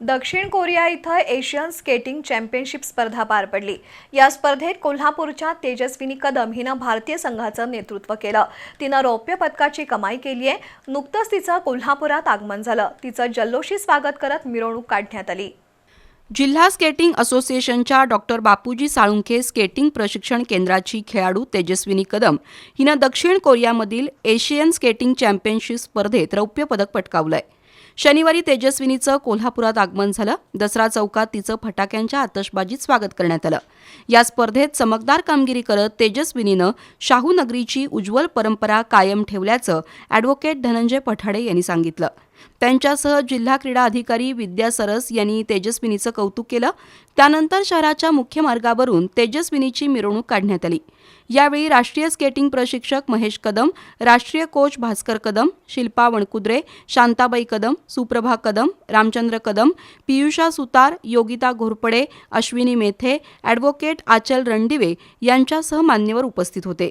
दक्षिण कोरिया इथं Asian skating championship स्पर्धा पार पडली. या स्पर्धेत कोल्हापूरच्या तेजस्विनी कदम हिनं भारतीय संघाचं नेतृत्व केलं. तिनं रौप्य पदकाची कमाई केली आहे. नुकतंच तिचं कोल्हापुरात आगमन झालं. तिचं जल्लोषी स्वागत करत मिरवणूक काढण्यात आली. जिल्हा स्केटिंग असोसिएशनच्या डॉक्टर बापूजी साळुंखे स्केटिंग प्रशिक्षण केंद्राची खेळाडू तेजस्विनी कदम हिनं दक्षिण कोरियामधील एशियन स्केटिंग चॅम्पियनशिप स्पर्धेत रौप्य पदक आहे शनिवारी तेजस्विनीचं कोल्हापुरात आगमन झालं. दसरा चौकात तिचं फटाक्यांच्या आतषबाजीत स्वागत करण्यात आलं. या स्पर्धेत चमकदार कामगिरी करत तेजस्विनीनं शाहू नगरीची उज्ज्वल परंपरा कायम ठेवल्याचं अॅडव्होकेट धनंजय पठाडे यांनी सांगितलं. त्यांच्यासह जिल्हा क्रीडा अधिकारी विद्या सरस यांनी तेजस्विनीचं कौतुक केलं. त्यानंतर शहराच्या मुख्य मार्गावरून तेजस्विनीची मिरवणूक काढण्यात आली. यावेळी राष्ट्रीय स्केटिंग प्रशिक्षक महेश कदम राष्ट्रीय कोच भास्कर कदम शिल्पा वणकुद्रे शांताबाई कदम सुप्रभा कदम रामचंद्र कदम पियुषा सुतार योगिता घोरपडे अश्विनी मेथे ॲडव्होकेट आचल रणदिवे यांच्यासह मान्यवर उपस्थित होते.